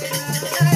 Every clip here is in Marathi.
はい!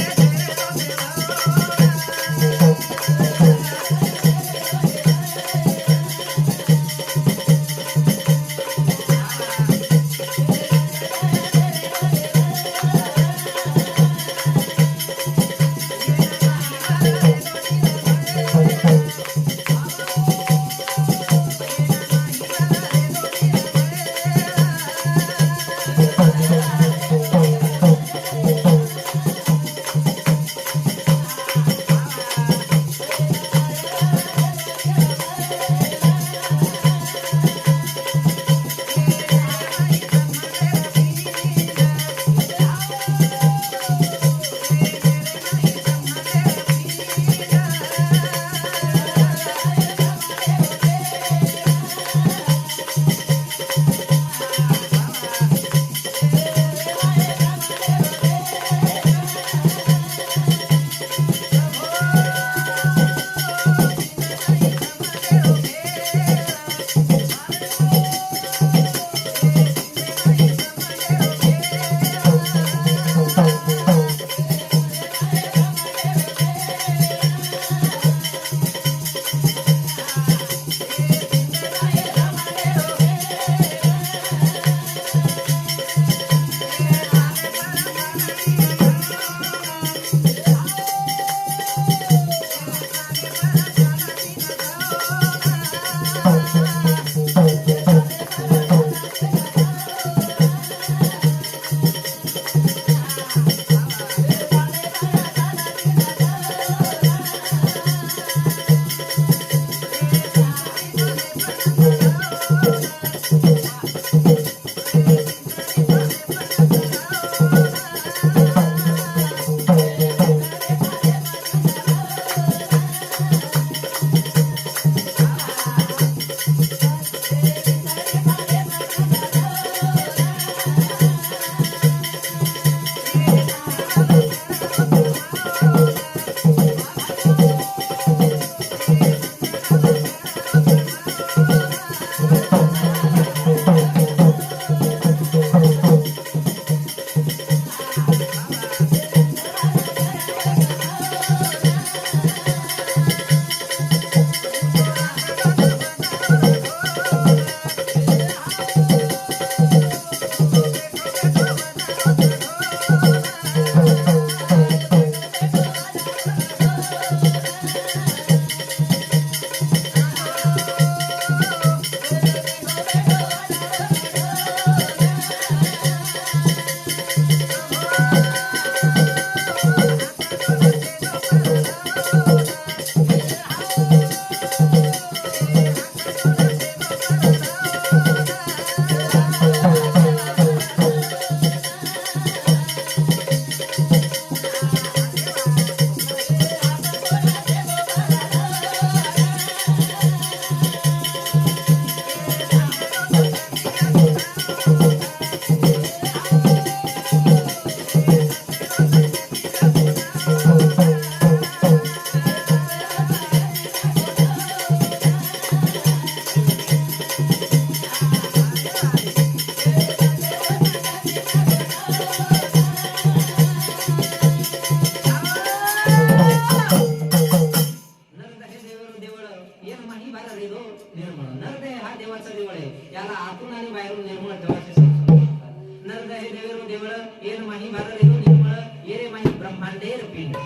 एक माही बारा रेदो निर्मळ. नरद हा देवाचा देवळ आहे. याला आतून आणि बाहेरून निर्मळ ठेवायचे संस्कार असतात. नरद हे देव देवळ येर माही बारा रेदो निर्मळ येरे माही ब्रह्मांडेर पिंड.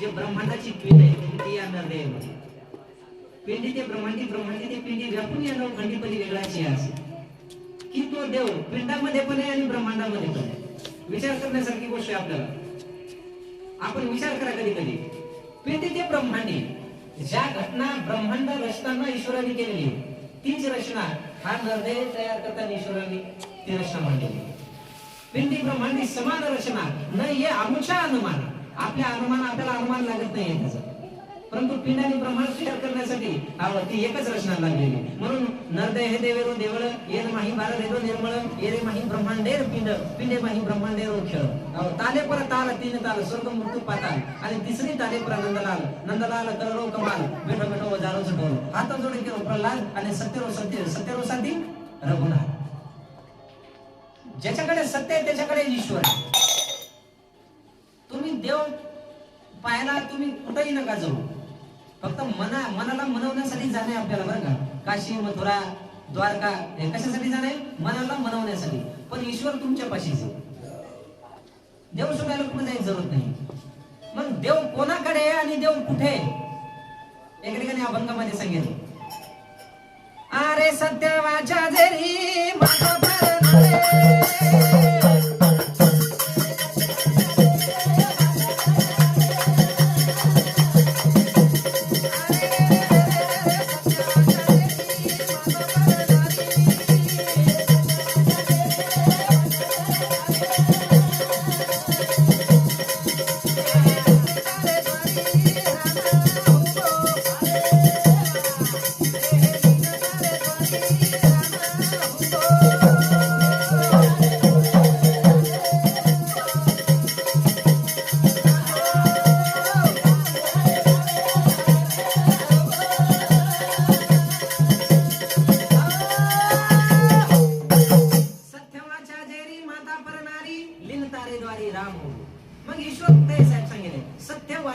जे ब्रह्मांडाची पिंड आहे ती या नरदेवामध्ये पिंडी ते ब्रह्मांडी ब्रह्मांडी ते पिंडी व्यापून या खंडीपदी वेगळाची आहे. असं की तो देव पिंडामध्ये पण आहे आणि ब्रह्मांडामध्ये पण आहे. विचार करण्यासारखी गोष्ट आहे आपल्याला. आपण विचार करा कधी कधी पिंडी ते ब्रह्मांडी. ज्या घटना ब्रह्मांड रचताना ईश्वराने केलेली तीच रचना हा हृदय तयार करताना ईश्वराने ती रचना मांडलेली. पिंडी ब्रह्मांडी समान रचना न हे आमच्या अनुमान. आपल्या अनुमान आपल्याला अनुमान लागत नाही त्याचं. परंतु पिंडाने प्रमाण तयार करण्यासाठी आवडती ती एकच रचना लागलेली म्हणून नरदय हे देवेरो देवळ येर माही भारत देदो निर्मळ येरे माही ब्रह्मांडेर पिंड पिंडे माही ब्रह्मांडेर खेळ अहो, ताले पर ताल तीन ताल स्वर्ग मृत्यू पाताल. आणि तिसरी ताले पर नंदलाल नंदलाल करो कमाल बेठो बेठो वजारो ढोल हात जोडे केलो प्रल्हाद आणि सत्यरो सत्य सत्यरो साधी रघुनाथ. ज्याच्याकडे सत्य आहे त्याच्याकडे ईश्वर आहे. तुम्ही देव पाहायला तुम्ही कुठेही नका जाऊ. फक्त मना मनाला मनवण्यासाठी जाणे आपल्याला बरं का? काशी मथुरा द्वारका हे कशासाठी जाणे? मनाला मनवण्यासाठी. पण ईश्वर तुमच्या पाशीच देव शोधायला कुठे जायची जरूरत नाही. मग देव कोणाकडे आहे आणि देव कुठे आहे? एका ठिकाणी अभंगामध्ये सांगितलं. अरे सत्यवाच्या जरी माझा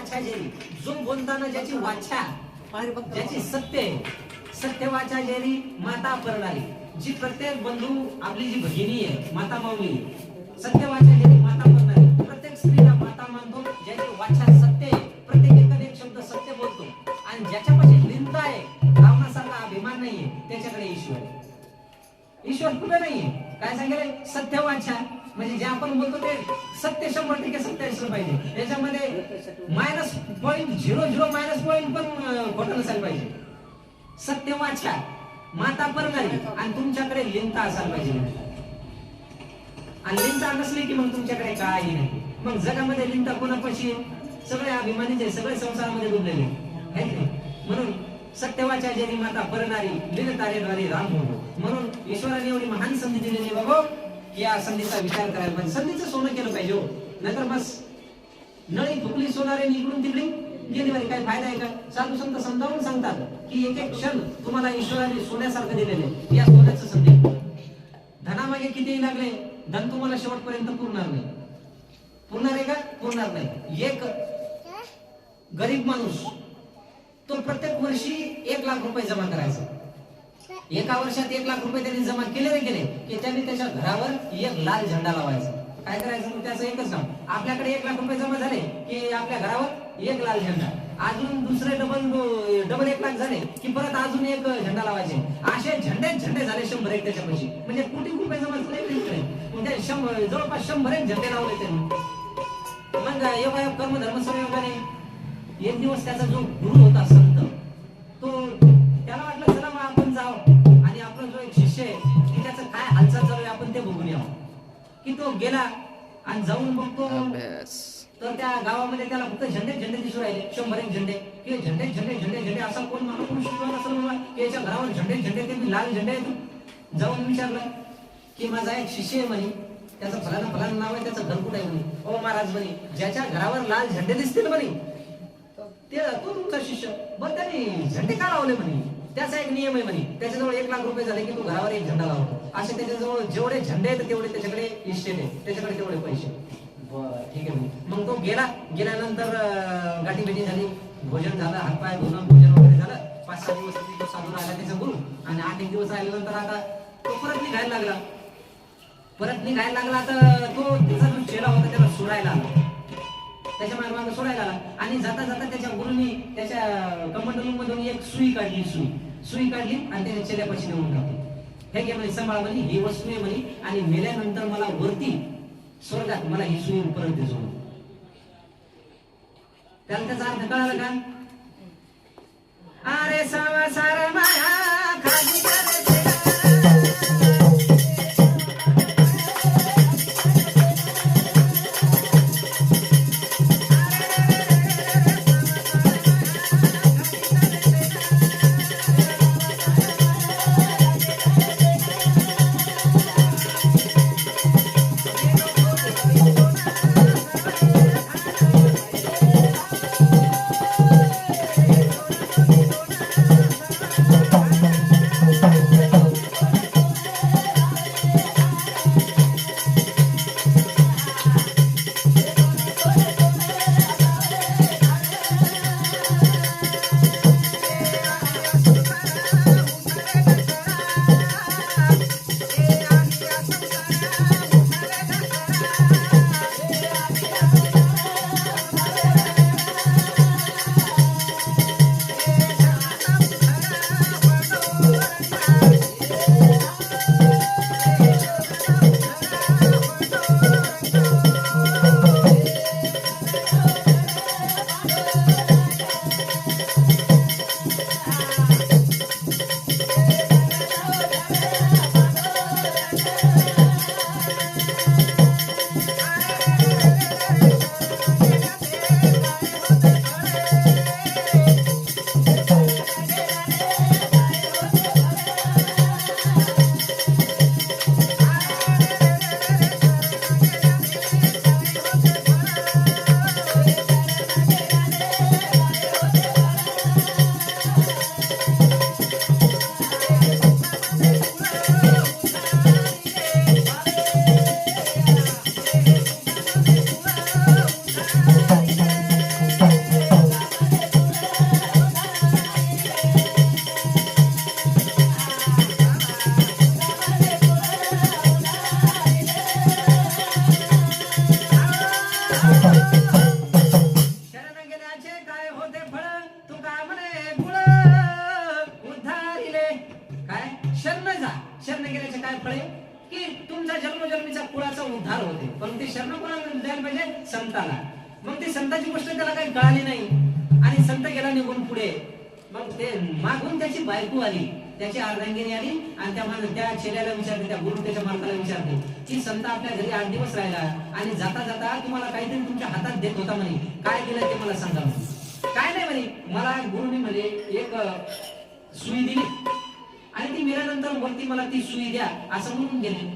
वाचा जेरी जो बोलताना ज्याची वाचा ज्याची सत्य आहे. सत्य वाचा जेरी माता परणारी जी प्रत्येक बंधू आपली जी भगिनी आहे माता माऊली सत्य वाचा जेरी माता परणारी प्रत्येक स्त्रीला माता मानतो ज्याची वाचा सत्य आहे. प्रत्येक एखादा एक शब्द सत्य बोलतो. आणि ज्याच्यापाशी लिंत आहे रावणासारखा अभिमान नाहीये त्याच्याकडे ईश्वर ईश्वर कुठे नाहीये? काय सांगेल? सत्य वाचा. म्हणजे जे आपण बोलतो ते सत्य शंभर टक्के सत्य असलं पाहिजे. याच्यामध्ये minus point zero zero minus point पण खोटं नसायला पाहिजे. सत्य वाचा माता परणारी आणि तुमच्याकडे लिंता असायला पाहिजे आणि लिंता नसली की मग तुमच्याकडे काही नाही. मग जगामध्ये लिंता कोणापाशी सगळे अभिमानीचे सगळे संसारामध्ये डुबलेले म्हणून सत्यवाच्या जरी माता परणारी लिन तारेद्वारे राम म्हणून ईश्वराने एवढी महान संधी दिलेली बाबा. या संधीचा विचार करायला पाहिजे. संधीचं सोनं केलं पाहिजे हो. नाहीतर बस. नळी फुकली सोनारे इकडून तिकडे. गेली बारी काय फायदा आहे का? साधू संत समजावून सांगतात की एक एक क्षण तुम्हाला ईश्वराने सोन्यासारखं दिलेले या सोन्याचं संधी. धनामागे कितीही लागले धन तुम्हाला शेवटपर्यंत पुरणार नाही. पुरणार आहे का? पुरणार नाही. एक गरीब माणूस. तो प्रत्येक वर्षी एक लाख रुपये जमा करायचा. एका वर्षात एक लाख रुपये त्यांनी जमा केले रे केले की त्यांनी त्याच्या घरावर एक लाल झेंडा लावायचा. काय करायचं मग त्याचं एकच काम आपल्याकडे एक लाख रुपये जमा झाले की आपल्या घरावर एक लाल झेंडा. अजून दुसरे डबल डबल एक लाख झाले की परत अजून एक झेंडा लावायचे. असे झेंडे झेंडे झाले शंभर एक त्याच्यापाशी. म्हणजे कोटी रुपये जमा झाले म्हणजे शंभर जवळपास शंभर एक झेंडे लावले त्यांनी. मग योगायोग कर्म धर्म संयोगाने एक दिवस त्याचा जो गुरु होता संत तो आपण जाऊ. आणि आपला जो एक शिष्य आहे की त्याचं काय हालचाल चालू आहे आपण ते बघून यावं की तो गेला आणि जाऊन बघतो तर त्या गावामध्ये त्याला फक्त झेंडे झेंडे दिसू राहिले. शंभर एक झेंडे. की झेंडे झेंडे झेंडे झेंडे. असा कोण महापुरुष किंवा असेल बाबा की याच्या घरावर झेंडे झेंडे ते लाल झेंडे जाऊन विचारलं की माझा एक शिष्य आहे म्हणे. त्याचं फलाना फलाना नाव आहे त्याचं घर कुठे आहे म्हणे? ओ महाराज म्हणे ज्याच्या घरावर लाल झेंडे दिसतील म्हणे. ते तो तुमचा शिष्य. बरं त्याने झेंडे का लावले म्हणे? त्याचा एक नियम आहे म्हणे. त्याच्याजवळ एक लाख रुपये झाले की तो घरावर एक झेंडा लावतो. असे त्याच्याजवळ जेवढे झेंडे आहेत तेवढे त्याच्याकडे इस्टेट आहे त्याच्याकडे तेवढे पैसे ठीक आहे म्हणे. मग तो गेला. गेल्यानंतर गाठी भेटी झाली. भोजन झालं हातपाय धुणं भोजन वगैरे झालं. पाच सहा दिवस तो साधून आला त्याचा गुरु. आणि आठ एक दिवस आल्यानंतर आता तो परत निघायला लागला. परत निघायला लागला तर तो त्याचा जो चेला होता त्याला सोडायला आला. त्याच्यामागे मागे सोडायला आला. आणि जाता जाता त्याच्या गुरुनी त्याच्या कमंडलू मधून एक सुई काढली सुई. सुई काढली आणि त्याच्या चेल्यापाशी नेऊन टाकली. हे घे म्हणे सांभाळ म्हणे ही वस्तू आहे म्हणे. आणि मेल्यानंतर मला वरती स्वर्गात मला ही सुई परत देजो त्याला त्याचा अर्थ कळाला का? अरे सारा सार माया होते फळ तू म्हणे गुळ उद्धारिले काय? शरण जा. शरण गेल्याचे काय फळे की तुमचा जन्मजन्मीचा कुळाचा उद्धार होते. पण ते शरण कोणाला द्यायला पाहिजे? संताला. मग ती संताची गोष्ट त्याला काही कळाली नाही. आणि संत गेला निघून पुढे. मग ते मागून त्याची बायको आली. त्याची अर्धांगिनी आली. आणि त्या त्या चेल्याला विचारते त्या गुरु त्याच्या मालकाला विचारते की संत आपल्या घरी आठ दिवस राहिला आणि जाता जाता तुम्हाला काहीतरी तुमच्या हातात देत होता म्हणे. काय दिलं ते मला सांगा म्हणे. काय नाही म्हणे मला गुरुनी म्हणे एक सुई दिली. आणि ती मेल्यानंतर वरती मला ती सुई द्या असं म्हणून गेले.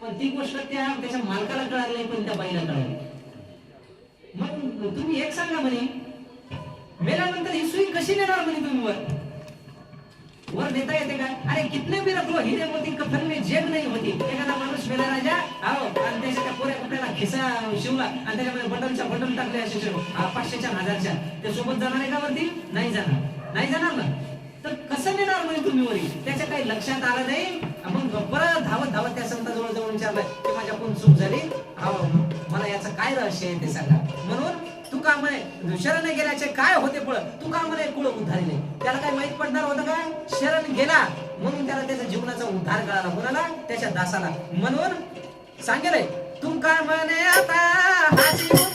पण ती गोष्ट त्या त्याच्या मालकाला कळाली नाही पण त्या बाईला कळाली. मग तुम्ही एक सांगा म्हणे मेल्यानंतर ही सुई कशी नेणार म्हणे तुम्ही वर? वर देता येते का? अरे कितने भी रखलो हीरे मोती कफन में जेब नाही होती. एखादा माणूस मेला राजा आहो आणि त्याच्या पोऱ्या कपड्याला खिसा शिवला आणि त्याच्यामध्ये बटनच्या बटन टाकले असे शिव- पाचशेच्या हजारच्या. ते सोबत जाणार आहे का वरती? नाही जाणार. नाही जाणार ना? तर कसं नेणार म्हणजे तुम्ही वरी? त्याच्या काही लक्षात आलं नाही. आपण परत धावत धावत त्या संताजवळ जाऊन विचारलं की माझ्या कोण चूक झाली? आहो मला याचं काय रहस्य आहे ते सांगा. म्हणून तू का म्हणे शरण गेल्याचे काय होते फळ तू का म्हणे कुळ उद्धारिले त्याला काय माहीत पडणार होतं का? शरण गेला. म्हणून त्याला त्याच्या जीवनाचा उद्धार कळाला कोणाला त्याच्या दासाला. म्हणून सांगेल तू का म्हणे आता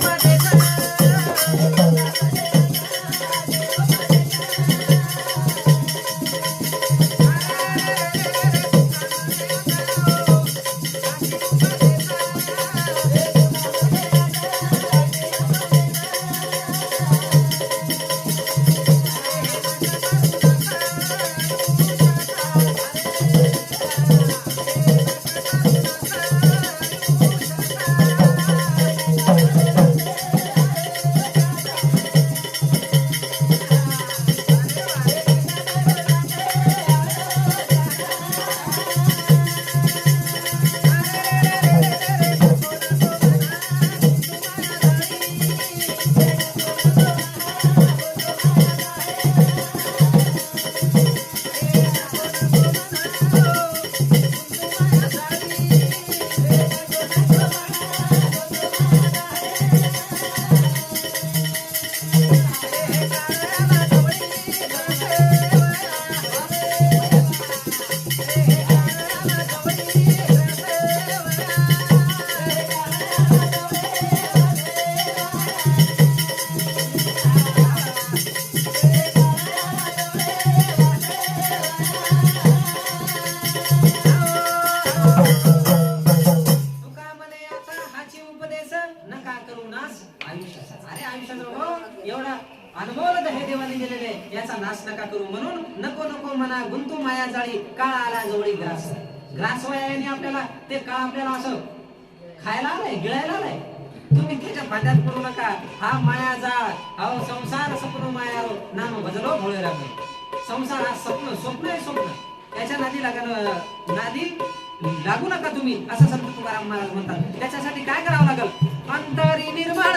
म्हणा गुंतू माया जाळी काळ आला जवळी ग्रास. ग्रास वयाने आपल्याला ते काळ आपल्याला असं खायला आलाय गिळायला आलाय. तुम्ही त्याच्या भांड्यात पडू नका. हा माया जाळ अहो संसार सपन माया नाम भजलो भोळे राम. संसार हा स्वप्न स्वप्न आहे स्वप्न. त्याच्या नादी लागण नादी लागू नका तुम्ही असं संत तुकाराम महाराज म्हणतात. त्याच्यासाठी काय करावं लागल? अंतरी निर्मळ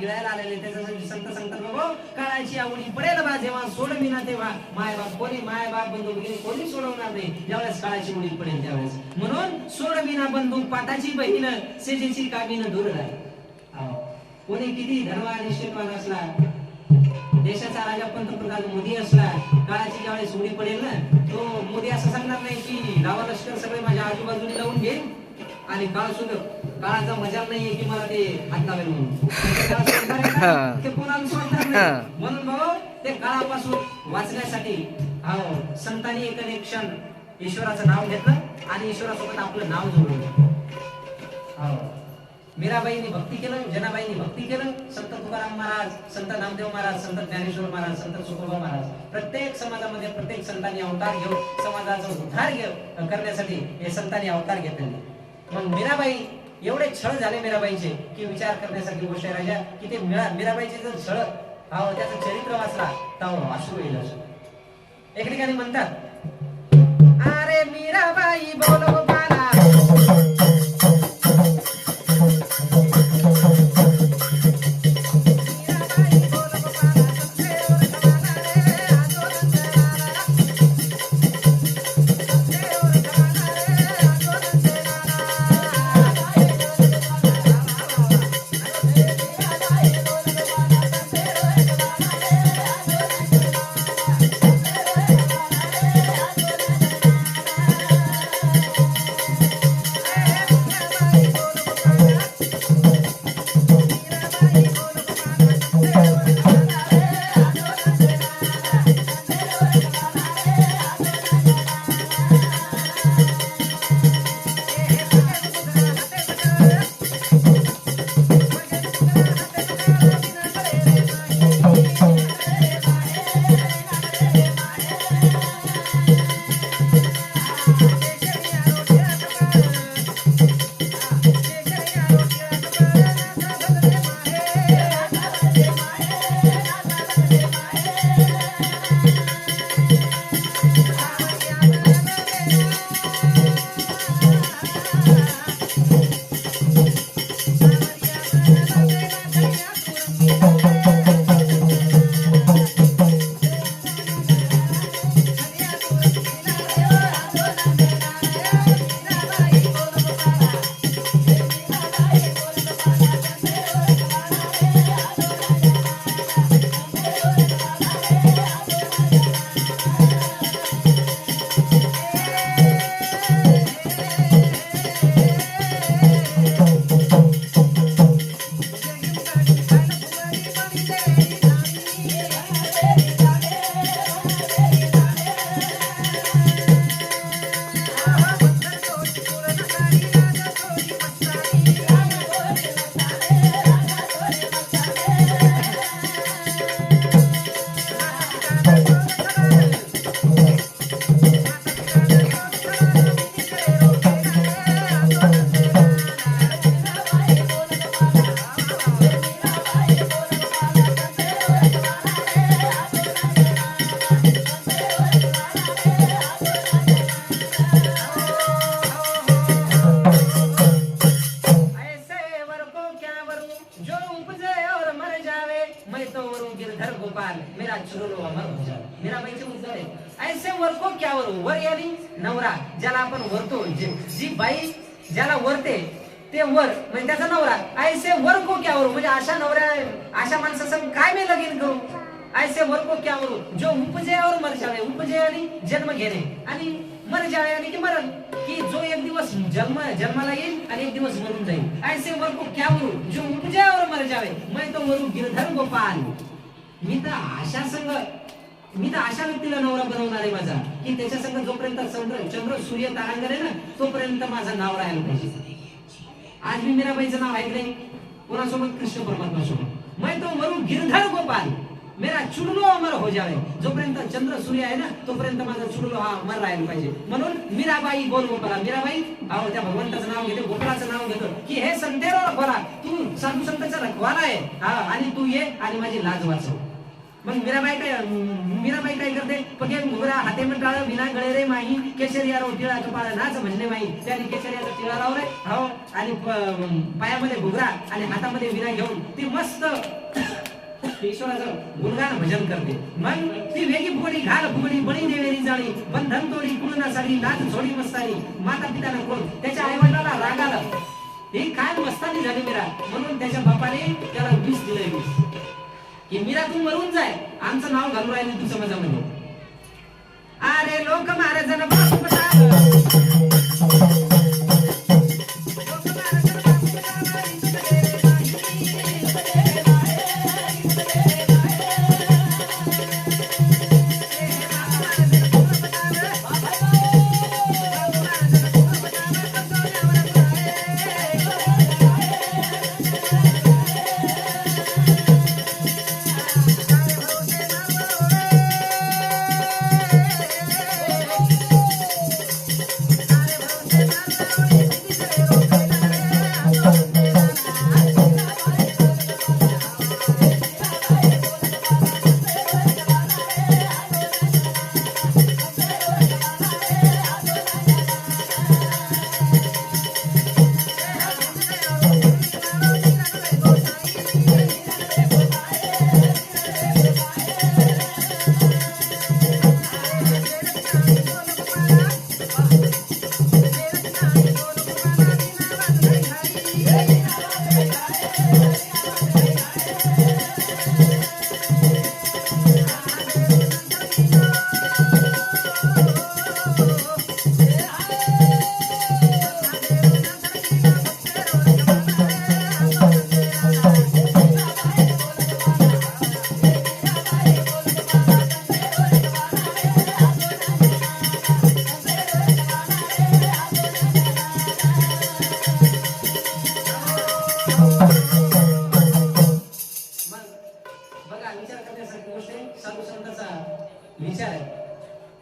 गिळायला आलेले त्याच्यासाठी संत सांगतात बाबा काळाची आवडी पडेल बा जेव्हा सोडविना ना तेव्हा. माय बाप कोणी माय बाप बंधू वगैरे कोणी सोडवणार नाही. ज्यावेळेस काळाची उडी पडेल त्यावेळेस. म्हणून सोडविना बंधू पाटाची बहीण सेजेची कामीन दूर राहील कोणी किती धनवान निश्चितवान असला देशाचा राजा पंतप्रधान मोदी असला काळाची ज्यावेळेस उडी पडेल ना तो मोदी असं सांगणार नाही की गावा लष्कर सगळे माझ्या आजूबाजूने लावून घेईन आणि काळ सुद्धा काळाचा नाहीये की मला ते हात लावेल म्हणून ते म्हणून भाऊ काळापासून वाचण्यासाठी संतांनी क्षण ईश्वराचं नाव घेतलं आणि ईश्वरासोबत आपलं नाव जोडलं. हो मीराबाईंनी भक्ती केलं जनाबाईंनी भक्ती केलं. संत तुकाराम महाराज संत नामदेव महाराज संत ज्ञानेश्वर महाराज संत सुखोबा महाराज प्रत्येक समाजामध्ये प्रत्येक संतांनी अवतार घेऊन समाजाचा उद्धार घेऊ करण्यासाठी हे संतांनी अवतार घेतलेले. मग मीराबाई एवढे छळ झाले मीराबाईचे की विचार करण्यासारखी गोष्ट आहे राजा. की ते मीरा मीराबाईचे जर छळ हा त्याचं चरित्र वाचला तर अश्रू येईल एक ठिकाणी म्हणतात अरे मीराबाई बोलो मेरा चुरलो अमर हो आहे ऐसे वर को वर यानी नवरा ज्याला आपण वरतो जी जी बाई ज्याला वरते ते वर म्हणजे त्याचा नवरा. ऐसे वर को क्या वरू म्हणजे अशा नवऱ्या अशा माणसासंग काय मी लगीन करू? ऐसे वर को क्या वरू जो उपजयावर और मर जावे उपजे जन्म घेणे आणि मर जावे आणि की मरण. की जो एक दिवस जन्म जन्माला येईल आणि एक दिवस मरून जाईल. ऐसे वर को क्या वरू जो उपजयावर और मर जावे मैं तो वरू गिरधर गोपाल. मी तर आशा संघ मी तर अशा व्यक्तीला नवरा बनवणार आहे माझा. की त्याच्या संग जोपर्यंत चंद्र चंद्र सूर्य तारांगण आहे ना तोपर्यंत माझा नाव राहायला पाहिजे. आज मी मीराबाईचं नाव ऐकलंय. कोणासोबत? कृष्ण परमात्मा सोबत मैं तो मरू गिरधर गोपाल. मेरा चुडलो अमर हो जावे. जोपर्यंत चंद्र सूर्य आहे ना तोपर्यंत माझा चुडलो हा अमर राहायला पाहिजे. म्हणून मीराबाई बोल गोपाला. मीराबाई अहो त्या भगवंताचं नाव घेते गोपाळाचं नाव घेतो. की हे संतेरो रखवाला तू साधू संतचा रखवाला आहे. हा आणि तू ये आणि माझी लाज वाचव. मग मीराबाई काय मीराबाई काय करते? पगे घुगरा हाते मंडाळ विना गळे रे माही केशरिया रो टिळा कपाळ नाच म्हणणे माही त्याने केशरियाचा टिळा रे. हो आणि पायामध्ये घुगरा आणि हातामध्ये विना घेऊन ती मस्त ईश्वराचं गुणगान भजन करते. मग ती वेगी फुगडी घाल फुगडी बळी नेवेरी जाळी बंधन तोडी कुणा साडी नाच झोडी मस्तानी माता पिताला कोण? त्याच्या आईवडिलाला रागाला राग आला. ही काय मस्तानी झाली मीरा? म्हणून त्याच्या बापाने त्याला विष दिलंय विष. हे मीरा तू मरून जाय. आमचं नाव घालून राहिले तू समाजामध्ये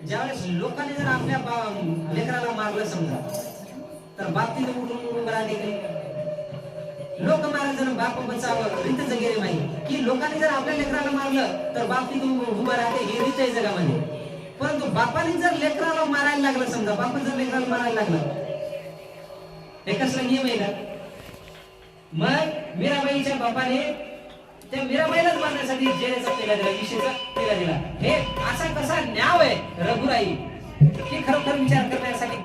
ज्यावेळेस लोकांनी जर आपल्या बा- लेकराला मारलं समजा तर बाप उठून उभं राहते की लोक महाराजांना बाप बचावं रीत जगेरे नाही. की लोकांनी जर आपल्या लेकराला मारलं तर बाप उभं राहते हे रीत आहे जगामध्ये. परंतु बापाने जर लेकराला मारायला लागलं समजा बाप जर लेकराला मारायला लागलं हे कसला नियम आहे का? मग मीराबाईच्या बापाने त्या मीराबाईलाच मारण्यासाठी जेरेचा पेला दिला विषेचा पेला दिला. हे असा कसा न्याव आहे रघुराई? हे खरोखर विचार करण्यासाठी